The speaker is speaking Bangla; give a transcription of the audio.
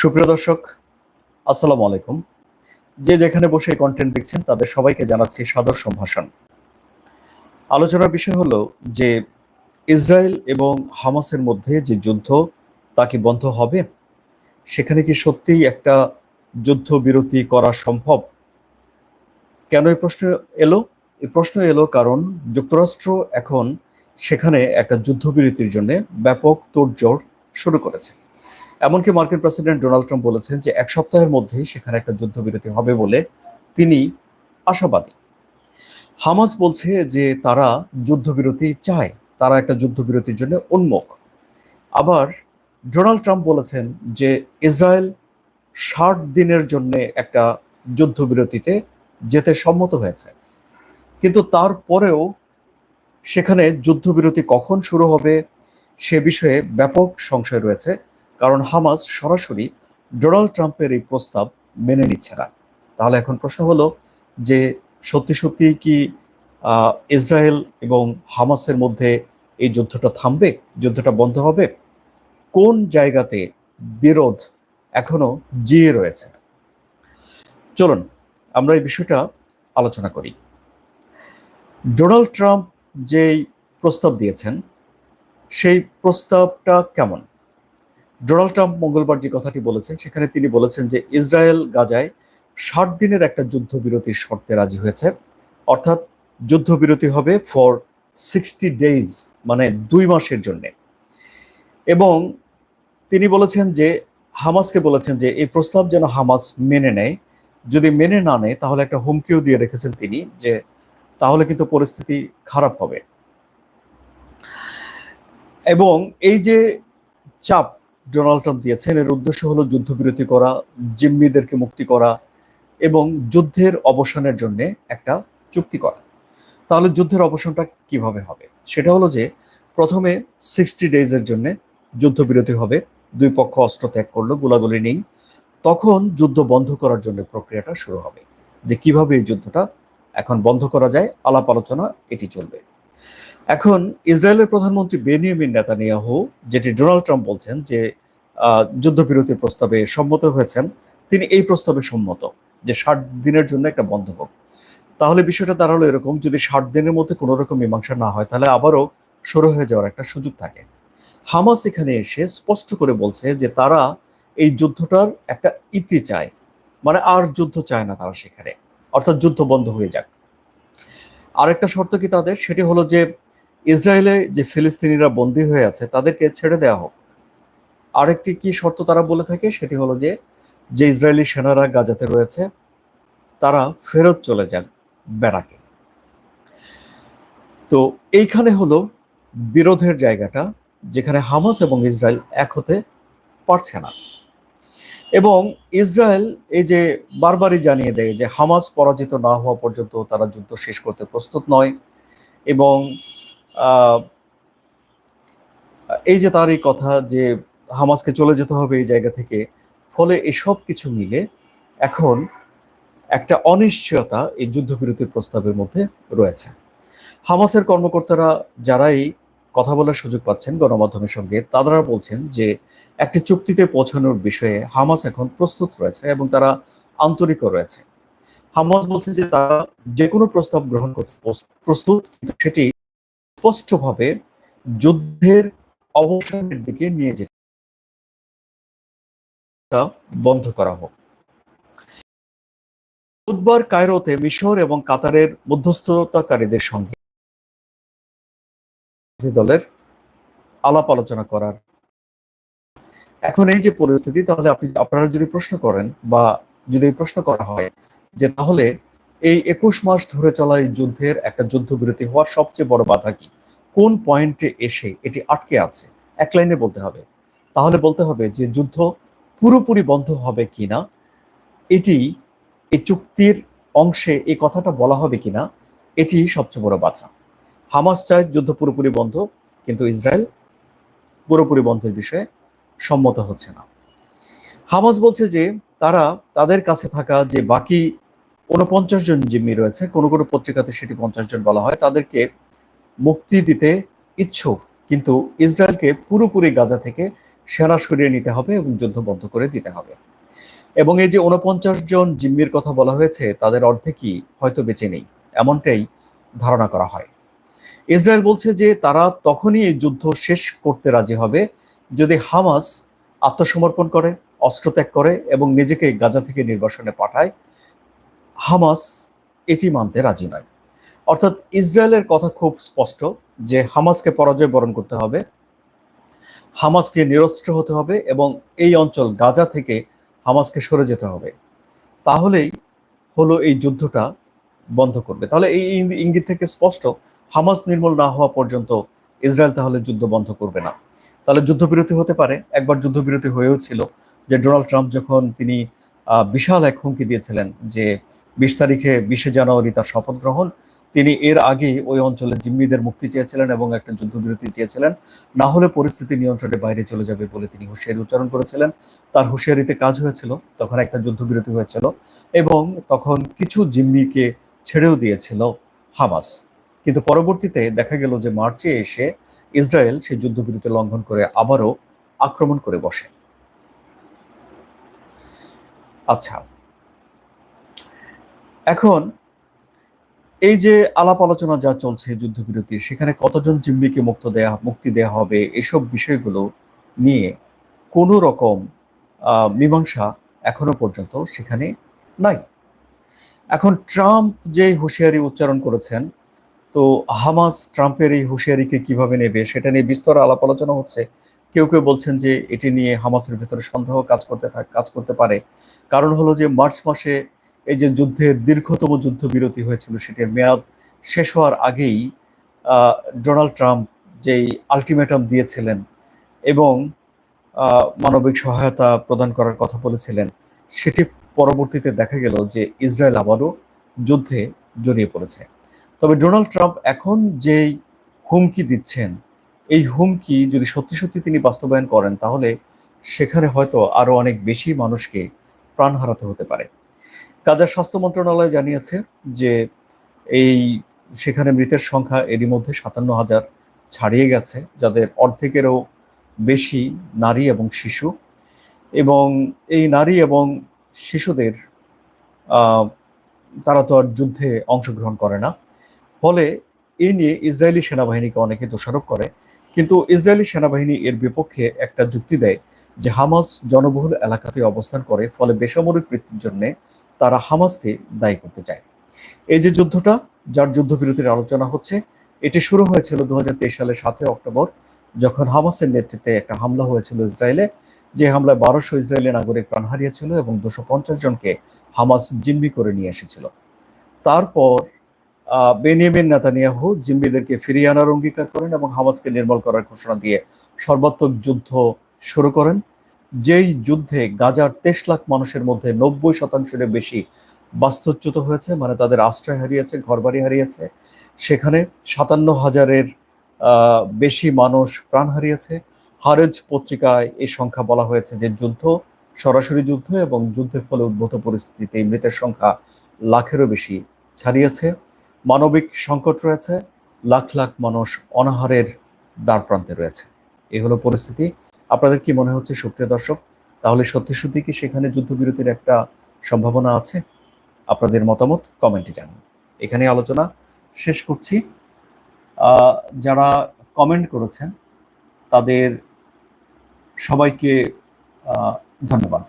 সুপ্রিয় দর্শক, আসসালামু আলাইকুম। যে যেখানে বসে কন্টেন্ট দেখছেন, তাদের সবাইকে জানাচ্ছি সাদর সম্ভাষণ। আলোচনার বিষয় হলো যে ইসরায়েল এবং হামাসের মধ্যে যে যুদ্ধ, তা কি বন্ধ হবে? সেখানে কি সত্যিই একটা যুদ্ধ বিরতি করা সম্ভব? কেন এই প্রশ্ন এলো? এই প্রশ্ন এলো কারণ যুক্তরাষ্ট্র এখন সেখানে একটা যুদ্ধবিরতির জন্য ব্যাপক তোড়জোড় শুরু করেছে। এমনকি মার্কিন প্রেসিডেন্ট ডোনাল্ড ট্রাম্প বলেছেন যে এক সপ্তাহের মধ্যেই সেখানে একটা যুদ্ধবিরতি হবে বলে তিনি আশাবাদী। হামাস বলছে যে তারা যুদ্ধবিরতি চায়, তারা একটা যুদ্ধবিরতির জন্য উন্মুখ। আবার ডোনাল্ড ট্রাম্প বলেছেন যে ইসরায়েল ষাট দিনের জন্য একটা যুদ্ধবিরতিতে যেতে সম্মত হয়েছে। কিন্তু তারপরেও সেখানে যুদ্ধবিরতি কখন শুরু হবে সে বিষয়ে ব্যাপক সংশয় রয়েছে। কারণ হামাস সরাসরি ডোনাল্ড ট্রাম্পের এই প্রস্তাব মেনে নিচ্ছে না। তাহলে এখন প্রশ্ন হলো যে সত্যি সত্যি কি ইসরায়েল এবং হামাসের মধ্যে এই যুদ্ধটা থামবে? যুদ্ধটা বন্ধ হবে? কোন জায়গাতে বিরোধ এখনও জিয়ে রয়েছে? চলুন, আমরা এই বিষয়টা আলোচনা করি। ডোনাল্ড ট্রাম্প যেই প্রস্তাব দিয়েছেন, সেই প্রস্তাবটা কেমন? ডোনাল্ড ট্রাম্প মঙ্গলবার যে কথাটি বলেছেন, সেখানে তিনি বলেছেন যে ইসরায়েল গাজায় ষাট দিনের একটা যুদ্ধবিরতির শর্তে রাজি হয়েছে। অর্থাৎ যুদ্ধবিরতি হবে ফর সিক্সটি ডেইজ মানে দুই মাসের জন্য। এবং তিনি বলেছেন যে, হামাসকে বলেছেন যে, এই প্রস্তাব যেন হামাস মেনে নেয়। যদি মেনে না নেয়, তাহলে একটা হুমকিও দিয়ে রেখেছেন তিনি যে, তাহলে কিন্তু পরিস্থিতি খারাপ হবে। এবং এই যে চাপ ডোনাল্ড ট্রাম্প দিয়েছেন। এর উদ্দেশ্য হলো যুদ্ধবিরতি করা, জিম্মিদেরকে মুক্তি করা এবং যুদ্ধের অবসানের জন্য একটা চুক্তি করা। তাহলে যুদ্ধের অবসানটা কীভাবে হবে? সেটা হলো যে, প্রথমে সিক্সটি ডেজের জন্য যুদ্ধবিরতি হবে। দুই পক্ষ অস্ত্র ত্যাগ করল, গোলাগুলি নেই। তখন যুদ্ধ বন্ধ করার জন্য প্রক্রিয়াটা শুরু হবে। যে কীভাবে এই যুদ্ধটা এখন বন্ধ করা যায়, আলাপ আলোচনা এটি চলবে। এখন ইসরায়েলের প্রধানমন্ত্রী বেনিয়ামিন নেতানিয়াহু, যেটি ডোনাল্ড ট্রাম্প বলছেন যে যুদ্ধবিরতির প্রস্তাবে সম্মত হয়েছেন, তিনি এই প্রস্তাবে সম্মত যে ষাট দিনের জন্য একটা বন্ধ হোক তাহলে বিষয়টা দাঁড়াল এরকম, যদি ষাট দিনের মধ্যে কোনো রকম মীমাংসা না হয়, তাহলে আবারও শুরু হয়ে যাওয়ার একটা সুযোগ থাকে। হামাস এখানে এসে স্পষ্ট করে বলছে যে তারা এই যুদ্ধটার একটা ইতি চায় মানে আর যুদ্ধ চায় না তারা সেখানে। অর্থাৎ যুদ্ধ বন্ধ হয়ে যাক। আরেকটা শর্ত কি তাদের? সেটি হলো যে ইসরায়েলে যে ফিলিস্তিনিরা বন্দী হয়ে আছে, তাদেরকে ছেড়ে দেওয়া হোক। আরেকটি কি শর্ত তারা বলে থাকে, সেটি হলো যে যে ইসরায়েলি সেনারা গাজাতে রয়েছে, তারা ফেরত চলে যান বেড়াকে তো এইখানে হলো বিরোধের জায়গাটা, যেখানে হামাস এবং ইসরায়েল এক হতে পারছে না। এবং ইসরায়েল এই যে বারবারই জানিয়ে দেয় যে হামাস পরাজিত না হওয়া পর্যন্ত তারা যুদ্ধ শেষ করতে প্রস্তুত নয় এবং এই যে তার এই কথা যে হামাসকে চলে যেতে হবে এই জায়গা থেকে, ফলে এসব কিছু মিলে এখন একটা অনিশ্চয়তা এই যুদ্ধবিরতির প্রস্তাবের মধ্যে রয়েছে। হামাসের কর্মকর্তারা যারাই কথা বলার সুযোগ পাচ্ছেন গণমাধ্যমের সঙ্গে, তারা বলছেন যে একটি চুক্তিতে পৌঁছানোর বিষয়ে হামাস এখন প্রস্তুত রয়েছে এবং তারা আন্তরিকও রয়েছে। হামাস বলছে যে তারা যে কোনো প্রস্তাব গ্রহণ করতে প্রস্তুত, কিন্তু সেটি স্পষ্টভাবে যুদ্ধের অবসানের দিকে নিয়ে যেতে বন্ধ করা হোক। বুধবার কায়রোতে মিশর এবং কাতারের মধ্যস্থতাকারীদের সঙ্গে দলের আলাপ আলোচনা করার। এখন এই যে পরিস্থিতি, তাহলে আপনি, আপনারা যদি প্রশ্ন করেন বা যদি প্রশ্ন করা হয় যে তাহলে এই একুশ মাস ধরে চলা এই যুদ্ধের একটা যুদ্ধবিরতি হওয়ার সবচেয়ে বড় বাধা কি? কোন পয়েন্টে এসে এটি আটকে আছে? এক লাইনে বলতে হবে। তাহলে বলতে হবে যে যুদ্ধ পুরোপুরি বন্ধ হবে কিনা? এটি এই চুক্তির অংশে এই কথাটা বলা হবে কিনা? এটি সবচেয়ে বড় বাধা। হামাস চায় যুদ্ধ পুরোপুরি বন্ধ, কিন্তু ইসরায়েল পুরোপুরি বন্ধের বিষয়ে সম্মত হচ্ছে না। হামাস বলছে যে তারা তাদের কাছে থাকা যে বাকি উনপঞ্চাশ জন জিম্মি রয়েছে, কোনো কোনো পত্রিকাতে সেটি পঞ্চাশ জন বলা হয়, তাদেরকে মুক্তি দিতে ইচ্ছুক, কিন্তু ইসরায়েলকে পুরোপুরি গাজা থেকে সেনা সরিয়ে নিতে হবে এবং যুদ্ধ বন্ধ করে দিতে হবে। এবং এই যে উনপঞ্চাশ জন জিম্মির কথা বলা হয়েছে, তাদের অর্ধেকই হয়তো বেঁচে নেই, এমনটাই ধারণা করা হয়। ইসরায়েল বলছে যে তারা তখনই এই যুদ্ধ শেষ করতে রাজি হবে যদি হামাস আত্মসমর্পণ করে অস্ত্র ত্যাগ করে এবং নিজেকে গাজা থেকে নির্বাসনে পাঠায়। হামাস এটি মানতে রাজি নয়। অর্থাৎ ইসরায়েলের কথা খুব স্পষ্ট যে হামাসকে পরাজয় বরণ করতে হবে, হামাসকে নিরস্ত্র হতে হবে এবং এই অঞ্চল গাজা থেকে হামাসকে সরে যেতে হবে। তাহলেই হলো এই যুদ্ধটা বন্ধ করবে। তাহলে এই ইঙ্গিত থেকে স্পষ্ট, হামাস নির্মূল না হওয়া পর্যন্ত ইসরায়েল তাহলে যুদ্ধ বন্ধ করবে না। তাহলে যুদ্ধবিরতি হতে পারে, একবার যুদ্ধবিরতি হয়েও ছিল যে ডোনাল্ড ট্রাম্প যখন তিনি বিশাল এক হুমকি দিয়েছিলেন যে বিশ তারিখে বিশে জানুয়ারি তার শপথ গ্রহণ তিনি এর আগে ওই অঞ্চলের জিম্মিদের মুক্তি চেয়েছিলেন এবং একটা যুদ্ধবিরতি চেয়েছিলেন। না হলে পরিস্থিতি নিয়ন্ত্রণের বাইরে চলে যাবে বলে তিনি হুঁশিয়ারি উচ্চারণ করেছিলেন। তার হুঁশিয়ারিতে কাজ হয়েছিল, তখন একটা যুদ্ধবিরতি হয়েছিল এবং তখন কিছু জিম্মিকে ছেড়েও দিয়েছিল হামাস। কিন্তু পরবর্তীতে দেখা গেল যে মার্চে এসে ইসরায়েল সেই যুদ্ধবিরতি লঙ্ঘন করে আবারও আক্রমণ করে বসে। আচ্ছা এখন এই যে আলাপ আলোচনা যা চলছে যুদ্ধবিরতির সেখানে কতজন জিম্মিকে মুক্ত দেয়া, মুক্তি দেয়া হবে, এসব বিষয়গুলো নিয়ে কোনো রকম মীমাংসা এখনও পর্যন্ত সেখানে নাই। এখন ট্রাম্প যে হুঁশিয়ারি উচ্চারণ করেছেন, তো হামাস ট্রাম্পের এই হুঁশিয়ারিকে কীভাবে নেবে সেটা নিয়ে বিস্তর আলাপ আলোচনা হচ্ছে। কেউ কেউ বলছেন যে এটি নিয়ে হামাসের ভিতরে সন্দেহ কাজ করতে কাজ করতে পারে। কারণ হলো যে মার্চ মাসে এই যে যুদ্ধের দীর্ঘতম যুদ্ধবিরতি হয়েছিল সেটির মেয়াদ শেষ হওয়ার আগেই ডোনাল্ড ট্রাম্প যেই আলটিমেটাম দিয়েছিলেন এবং মানবিক সহায়তা প্রদান করার কথা বলেছিলেন, সেটি পরবর্তীতে দেখা গেল যে ইসরায়েল আবারও যুদ্ধে জড়িয়ে পড়েছে। তবে ডোনাল্ড ট্রাম্প এখন যেই হুমকি দিচ্ছেন, এই হুমকি যদি সত্যি সত্যি তিনি বাস্তবায়ন করেন, তাহলে সেখানে হয়তো আরও অনেক বেশি মানুষকে প্রাণ হারাতে হতে পারে। গাজার স্বাস্থ্য মন্ত্রণালয় জানিয়েছে যে এই সেখানে মৃতের সংখ্যা এরই মধ্যে সাতান্ন হাজার ছাড়িয়ে গেছে, যাদের অর্ধেকেরও বেশি নারী এবং শিশু। এবং এই নারী এবং শিশুদের তারা তো আর যুদ্ধে অংশগ্রহণ করে না। ফলে এই নিয়ে ইসরায়েলি সেনাবাহিনীকে অনেকে দোষারোপ করে। কিন্তু ইসরায়েলি সেনাবাহিনী এর বিপক্ষে একটা যুক্তি দেয় যে হামাস জনবহুল এলাকাতে অবস্থান করে, ফলে বেসামরিক বৃত্তির জন্য তারা হামাসকে দায়ী করতে চায়। এই যে যুদ্ধটা, যার যুদ্ধবিরতির আলোচনা হচ্ছে, এটি শুরু হয়েছিল দু সালের সাতই অক্টোবর, যখন হামাসের নেতৃত্বে একটা হামলা হয়েছিল ইসরায়েলে। যে হামলায় বারোশো ইসরায়েলি নাগরিক প্রাণ হারিয়েছিল এবং দুশো পঞ্চাশ জনকে হামাস জিম্মি করে নিয়ে এসেছিল। তারপর বেনিয়ামিন নেতানিয়াহু জিম্মিদেরকে ফিরিয়ে আনার অঙ্গীকার করেন এবং হামাসকে নির্মল করার ঘোষণা দিয়ে সর্বাত্মক যুদ্ধ শুরু করেন। যেই যুদ্ধে গাজার তেইশ লাখ মানুষের মধ্যে নব্বই শতাংশের বেশি বাস্তুচ্যুত হয়েছে মানে তাদের আশ্রয় হারিয়েছে, ঘরবাড়ি হারিয়েছে, সেখানে সাতান্ন হাজারের বেশি মানুষ প্রাণ হারিয়েছে। হারেজ পত্রিকায় এই সংখ্যা বলা হয়েছে যে যুদ্ধ, সরাসরি যুদ্ধ এবং যুদ্ধের ফলে উদ্ভূত পরিস্থিতিতে মৃতের সংখ্যা লাখেরও বেশি ছাড়িয়েছে। মানবিক সংকট রয়েছে, লাখ লাখ মানুষ অনাহারের দ্বার প্রান্তে রয়েছে। এই হলো পরিস্থিতি। আপনাদের কি মনে হচ্ছে, সুপ্রিয় দর্শক? তাহলে সত্যি সত্যি কি সেখানে যুদ্ধবিরতির একটা সম্ভাবনা আছে? আপনাদের মতামত কমেন্টে জানান। এখানে আলোচনা শেষ করছি। যারা কমেন্ট করেছেন, তাদের সবাইকে ধন্যবাদ।